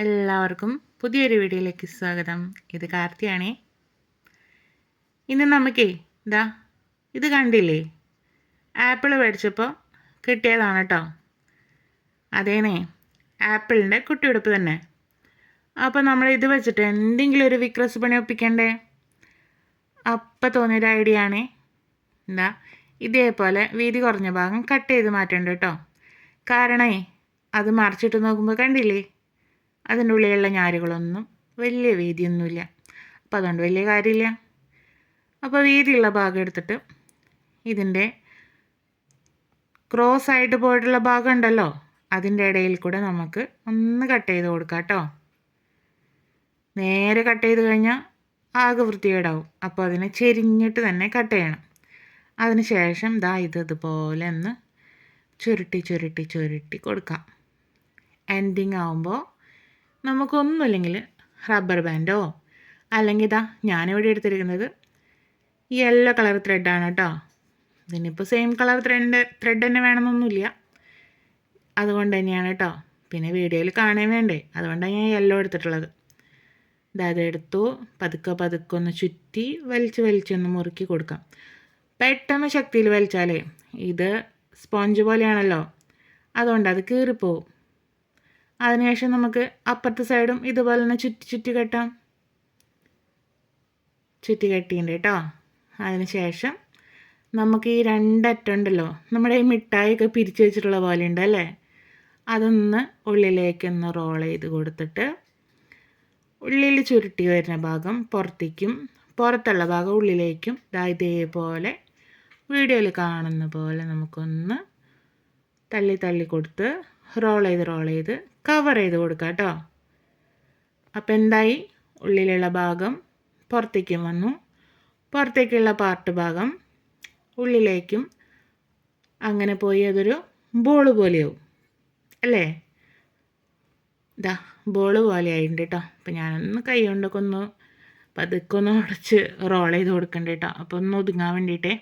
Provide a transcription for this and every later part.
എല്ലാവർക്കും പുതിയൊരു വീഡിയോയിലേക്ക് സ്വാഗതം. ഇത് കാർത്തിയാണേ. ഇന്ന് നമുക്കേ ഇതാ ഇത് കണ്ടില്ലേ? ആപ്പിൾ മേടിച്ചപ്പോൾ കിട്ടിയതാണ് കേട്ടോ അതേനേ ആപ്പിളിന്റെ കുട്ടിയെടുപ്പ് തന്നെ. അപ്പോൾ നമ്മൾ ഇത് വെച്ചിട്ട് എന്തെങ്കിലും ഒരു വിക്രസ് പണി ഒപ്പിക്കണ്ടേ? അപ്പം തോന്നിയൊരു ഐഡിയ ആണേ എന്താ ഇതേപോലെ വീതി കുറഞ്ഞ ഭാഗം കട്ട് ചെയ്ത് മാറ്റണ്ട കേട്ടോ കാരണേ അത് മറിച്ചിട്ട് നോക്കുമ്പോൾ കണ്ടില്ലേ? അതിന്റെ ഉള്ളിലുള്ള ഞാരുകളൊന്നും വലിയ വീതിയൊന്നുമില്ല. അപ്പോൾ അതുകൊണ്ട് വലിയ കാര്യമില്ല. അപ്പോൾ വീതിയുള്ള ഭാഗം എടുത്തിട്ട് ഇതിന്റെ ക്രോസ് ആയിട്ട് പോയിട്ടുള്ള ഭാഗം ഉണ്ടല്ലോ അതിന്റെ ഇടയിൽ കൂടെ നമുക്ക് ഒന്ന് കട്ട് ചെയ്ത് കൊടുക്കാം കേട്ടോ. നേരെ കട്ട് ചെയ്ത് കഴിഞ്ഞാൽ ആകെ വൃത്തികേടാവും. അപ്പോൾ അതിനെ ചെരിഞ്ഞിട്ട് തന്നെ കട്ട് ചെയ്യണം. അതിന് ശേഷം ദാ ഇത് ഇതുപോലെ ഒന്ന് ചുരുട്ടി ചുരുട്ടി ചുരുട്ടി കൊടുക്കാം. എൻഡിങ് ആവുമ്പോൾ നമുക്കൊന്നുമില്ലെങ്കിൽ റബ്ബർ ബാൻഡോ അല്ലെങ്കിൽ ഇതാ ഞാനിവിടെ എടുത്തിരിക്കുന്നത് യെല്ലോ കളർ ത്രെഡാണ് കേട്ടോ ഇതിനിപ്പോൾ സെയിം കളർ ത്രെഡ് ത്രെഡ് തന്നെ വേണമെന്നൊന്നുമില്ല. അതുകൊണ്ട് തന്നെയാണ് കേട്ടോ പിന്നെ വീഡിയോയിൽ കാണാൻ വേണ്ടേ? അതുകൊണ്ടാണ് ഞാൻ യെല്ലോ എടുത്തിട്ടുള്ളത്. ഇതായത് എടുത്തു. പതുക്കെ പതുക്കെ ഒന്ന് ചുറ്റി വലിച്ച് വലിച്ചൊന്ന് മുറുക്കി കൊടുക്കാം. പെട്ടെന്ന് ശക്തിയിൽ വലിച്ചാലേ ഇത് സ്പോഞ്ച് പോലെയാണല്ലോ. അതുകൊണ്ട് അത് കീറിപ്പോവും. അതിനുശേഷം നമുക്ക് അപ്പുറത്തെ സൈഡും ഇതുപോലെ തന്നെ ചുറ്റി ചുറ്റി കെട്ടാം. ചുറ്റി കെട്ടിയിട്ടുണ്ട് കേട്ടോ. അതിന് ശേഷം നമുക്ക് ഈ രണ്ടറ്റം ഉണ്ടല്ലോ നമ്മുടെ ഈ മിഠായിയൊക്കെ പിരിച്ചു വെച്ചിട്ടുള്ള പോലെ ഉണ്ട് അല്ലേ? അതൊന്ന് ഉള്ളിലേക്കൊന്ന് റോൾ ചെയ്ത് കൊടുത്തിട്ട് ഉള്ളിൽ ചുരുട്ടി വരുന്ന ഭാഗം പുറത്തേക്കും പുറത്തുള്ള ഭാഗം ഉള്ളിലേക്കും ഇതാ ഇതേപോലെ വീഡിയോയിൽ കാണുന്ന പോലെ നമുക്കൊന്ന് തള്ളി തള്ളി കൊടുത്ത് റോൾ ചെയ്ത് റോൾ ചെയ്ത് കവർ ചെയ്ത് കൊടുക്കുക കേട്ടോ അപ്പം എന്തായി? ഉള്ളിലുള്ള ഭാഗം പുറത്തേക്കും വന്നു. പുറത്തേക്കുള്ള പാർട്ട് ഭാഗം ഉള്ളിലേക്കും അങ്ങനെ പോയി അതൊരു ബോൾ പോലെയാവും. അല്ലേ? ഇതാ ബോൾ പോലെ ആയിട്ടുണ്ട് കേട്ടോ അപ്പം ഞാനൊന്ന് കൈ കൊണ്ടൊക്കെ ഒന്ന് പതുക്കെ ഒന്ന് ഉടച്ച് റോൾ ചെയ്ത് കൊടുക്കണ്ട കേട്ടോ അപ്പോൾ ഒന്ന് ഒതുങ്ങാൻ വേണ്ടിയിട്ടേ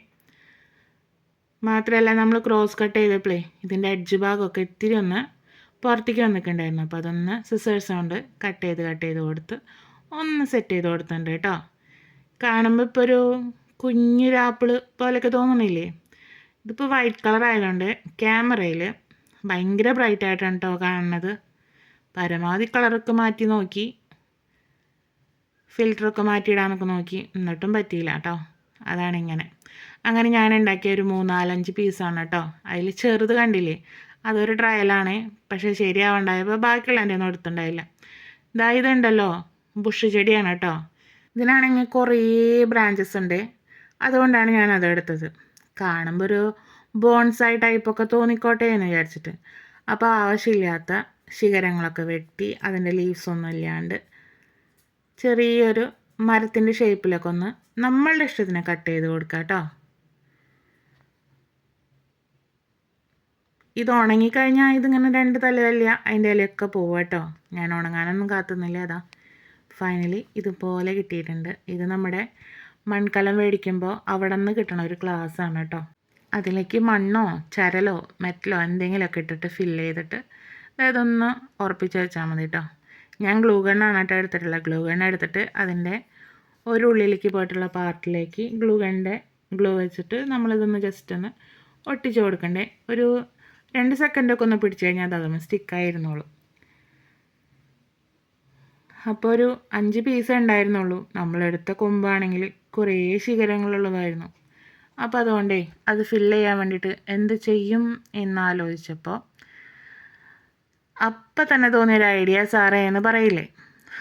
മാത്രമല്ല നമ്മൾ ക്രോസ് കട്ട് ചെയ്തപ്പോഴേ ഇതിന്റെ എഡ്ജ് ഭാഗമൊക്കെ ഇത്തിരി ഒന്ന് പുറത്തേക്ക് വന്നിട്ടുണ്ടായിരുന്നു. അപ്പോൾ അതൊന്ന് സിസേഴ്സ് കൊണ്ട് കട്ട് ചെയ്ത് കട്ട് ചെയ്ത് കൊടുത്ത് ഒന്ന് സെറ്റ് ചെയ്ത് കൊടുത്തിട്ടുണ്ട് കേട്ടോ. കാണുമ്പോൾ ഇപ്പോൾ ഒരു കുഞ്ഞൊരു പോലെയൊക്കെ തോന്നണില്ലേ? ഇതിപ്പോൾ വൈറ്റ് കളർ ആയതുകൊണ്ട് ക്യാമറയിൽ ഭയങ്കര ബ്രൈറ്റ് ആയിട്ടാണ് കേട്ടോ കാണുന്നത്. പരമാവധി കളറൊക്കെ മാറ്റി നോക്കി. ഫിൽറ്ററൊക്കെ മാറ്റിയിടാനൊക്കെ നോക്കി. എന്നിട്ടും പറ്റിയില്ല കേട്ടോ അതാണ് ഇങ്ങനെ. അങ്ങനെ ഞാൻ ഉണ്ടാക്കിയ ഒരു മൂന്നാലഞ്ച് പീസാണ് കേട്ടോ അതിൽ ചെറുത് കണ്ടില്ലേ? അതൊരു ട്രയലാണ് പക്ഷേ ശരിയാവണ്ടായപ്പോൾ ബാക്കിയുള്ള എന്റെ ഒന്നും എടുത്തുണ്ടായില്ല ഇതാ ഇതുണ്ടല്ലോ. ബുഷ് ചെടിയാണ് കേട്ടോ. ഇതിനാണെങ്കിൽ കുറേ ബ്രാഞ്ചസ് ഉണ്ട്. അതുകൊണ്ടാണ് ഞാൻ അത് എടുത്തത്. കാണുമ്പോൾ ഒരു ബോൺസായി ടൈപ്പൊക്കെ തോന്നിക്കോട്ടെ എന്ന് വിചാരിച്ചിട്ട്. അപ്പോൾ ആവശ്യമില്ലാത്ത ശിഖരങ്ങളൊക്കെ വെട്ടി അതിന്റെ ലീവ്സ് ഒന്നും ഇല്ലാണ്ട് ചെറിയൊരു മരത്തിന്റെ ഷേപ്പിലൊക്കെ ഒന്ന് നമ്മളുടെ ഇഷ്ടത്തിന് കട്ട് ചെയ്ത് കൊടുക്കാം കേട്ടോ ഇത് ഉണങ്ങിക്കഴിഞ്ഞാൽ ഇതിങ്ങനെ രണ്ട് തല തല്ലിയ അതിന്റെ ഇലയൊക്കെ പോവും കേട്ടോ. ഞാൻ ഉണങ്ങാനൊന്നും കാത്തുന്നില്ല അതാ. ഫൈനലി ഇതുപോലെ കിട്ടിയിട്ടുണ്ട്. ഇത് നമ്മുടെ മൺകലം മേടിക്കുമ്പോൾ അവിടെ നിന്ന് കിട്ടണ ഒരു ആണ് കേട്ടോ. അതിലേക്ക് മണ്ണോ ചരലോ മെറ്റലോ എന്തെങ്കിലുമൊക്കെ ഇട്ടിട്ട് ഫില്ല് ചെയ്തിട്ട് അതായത് ഒന്ന് ഉറപ്പിച്ച് വെച്ചാൽ മതി കേട്ടോ. ഞാൻ ഗ്ലൂ ഗണ്ണാണ് കേട്ടോ എടുത്തിട്ടുള്ളത്. ഗ്ലൂ ഗണ്ണ് എടുത്തിട്ട് അതിന്റെ ഒരു ഉള്ളിലേക്ക് പോയിട്ടുള്ള പാർട്ടിലേക്ക് ഗ്ലൂ ഗണ്ണിന്റെ ഗ്ലൂ വെച്ചിട്ട് നമ്മളിതൊന്ന് ജസ്റ്റ് ഒന്ന് ഒട്ടിച്ച് കൊടുക്കണ്ടേ. ഒരു രണ്ട് സെക്കൻഡൊക്കെ ഒന്ന് പിടിച്ചു കഴിഞ്ഞാൽ അതൊന്ന് സ്റ്റിക്കായിരുന്നുള്ളൂ അപ്പോൾ ഒരു അഞ്ച് പീസേ ഉണ്ടായിരുന്നുള്ളൂ. നമ്മളെടുത്ത കൊമ്പാണെങ്കിൽ കുറേ ശിഖരങ്ങളുള്ളതായിരുന്നു അപ്പോൾ അതുകൊണ്ടേ അത് ഫില്ല് ചെയ്യാൻ വേണ്ടിയിട്ട് എന്ത് ചെയ്യും എന്നാലോചിച്ചപ്പോൾ അപ്പം തന്നെ തോന്നിയൊരു ഐഡിയ സാറേ എന്ന് പറയില്ലേ?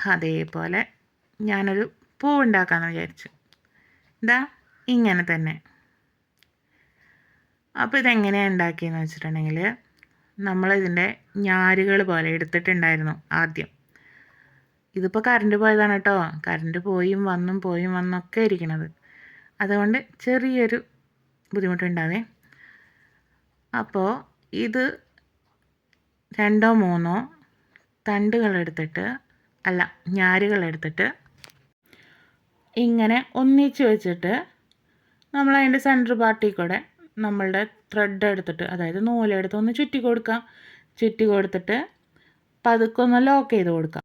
അതേപോലെ ഞാനൊരു പൂ ഉണ്ടാക്കാമെന്ന് വിചാരിച്ചു. ഇതാ ഇങ്ങനെ തന്നെ. അപ്പോൾ ഇതെങ്ങനെയാണ് ഉണ്ടാക്കിയെന്ന് വെച്ചിട്ടുണ്ടെങ്കിൽ നമ്മളിതിന്റെ ഞാരുകൾ പോലെ എടുത്തിട്ടുണ്ടായിരുന്നു ആദ്യം. ഇതിപ്പോൾ കറണ്ട് പോയതാണ് കേട്ടോ കറണ്ട് പോയും വന്നും പോയും വന്നൊക്കെ ഇരിക്കണത്. അതുകൊണ്ട് ചെറിയൊരു ബുദ്ധിമുട്ടുണ്ടാവേ. അപ്പോൾ ഇത് രണ്ടോ മൂന്നോ തണ്ടുകളെടുത്തിട്ട് അല്ല ഞാരുകളെടുത്തിട്ട് ഇങ്ങനെ ഒന്നിച്ച് വെച്ചിട്ട് നമ്മൾ അതിന്റെ സെന്റർ പാർട്ടിൽ കൂടെ നമ്മളുടെ ത്രെഡ് എടുത്തിട്ട് അതായത് നൂലെടുത്ത് ഒന്ന് ചുറ്റി കൊടുക്കാം. ചുറ്റി കൊടുത്തിട്ട് പതുക്കെ ഒന്ന് ലോക്ക് ചെയ്ത് കൊടുക്കാം.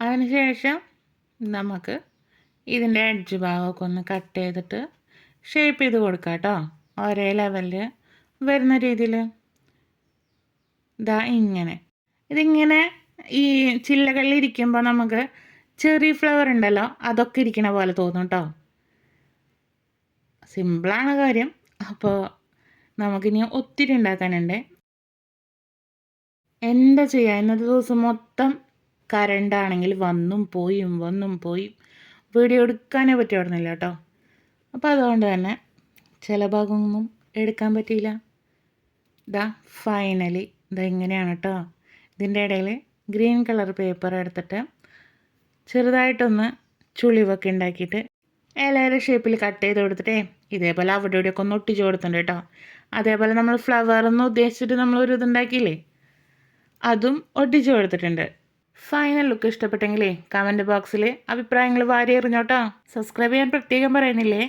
അതിനുശേഷം നമുക്ക് ഇതിന്റെ എഡ്ജ് ഭാഗമൊക്കെ ഒന്ന് കട്ട് ചെയ്തിട്ട് ഷേപ്പ് ചെയ്ത് കൊടുക്കാം കേട്ടോ. ഒരേ ലെവലിൽ വരുന്ന രീതിയിൽ ഇതാ ഇങ്ങനെ. ഇതിങ്ങനെ ഈ ചില്ലകളിൽ ഇരിക്കുമ്പോൾ നമുക്ക് ചെറി ഫ്ലവർ ഉണ്ടല്ലോ അതൊക്കെ ഇരിക്കണ പോലെ തോന്നും കേട്ടോ. സിമ്പിളാണ് കാര്യം. അപ്പോൾ നമുക്കിനി ഒത്തിരി ഉണ്ടാക്കാനുണ്ട്. എന്താ ചെയ്യുക ഇന്നത്തെ ദിവസം മൊത്തം കരണ്ടാണെങ്കിൽ വന്നും പോയും വന്നും പോയും. വീഡിയോ എടുക്കാനേ പറ്റുമായിരുന്നില്ല കേട്ടോ. അപ്പോൾ അതുകൊണ്ട് തന്നെ ചില ഭാഗമൊന്നും എടുക്കാൻ പറ്റിയില്ല. ഇതാ ഫൈനലി ഇതാ ഇങ്ങനെയാണ് കേട്ടോ. ഇതിന്റെ ഇടയിൽ ഗ്രീൻ കളർ പേപ്പർ എടുത്തിട്ട് ചെറുതായിട്ടൊന്ന് ചുളിവൊക്കെ ഉണ്ടാക്കിയിട്ട് ഇലയുടെ ഷേപ്പിൽ കട്ട് ചെയ്ത് കൊടുത്തിട്ടേ ഇതേപോലെ അവിടെ ഇവിടെയൊക്കെ ഒന്ന് ഒട്ടിച്ച് കൊടുത്തിട്ടുണ്ട് കേട്ടോ അതേപോലെ നമ്മൾ ഫ്ലവർ എന്ന് ഉദ്ദേശിച്ചിട്ട് നമ്മൾ ഒരു ഇതുണ്ടാക്കിയില്ലേ അതും ഒട്ടിച്ച് കൊടുത്തിട്ടുണ്ട്. ഫൈനൽ ലുക്ക് ഇഷ്ടപ്പെട്ടെങ്കിലേ കമന്റ് ബോക്സിൽ അഭിപ്രായങ്ങൾ വാരി എറിഞ്ഞോട്ടോ സബ്സ്ക്രൈബ് ചെയ്യാൻ പ്രത്യേകം പറയുന്നില്ലേ?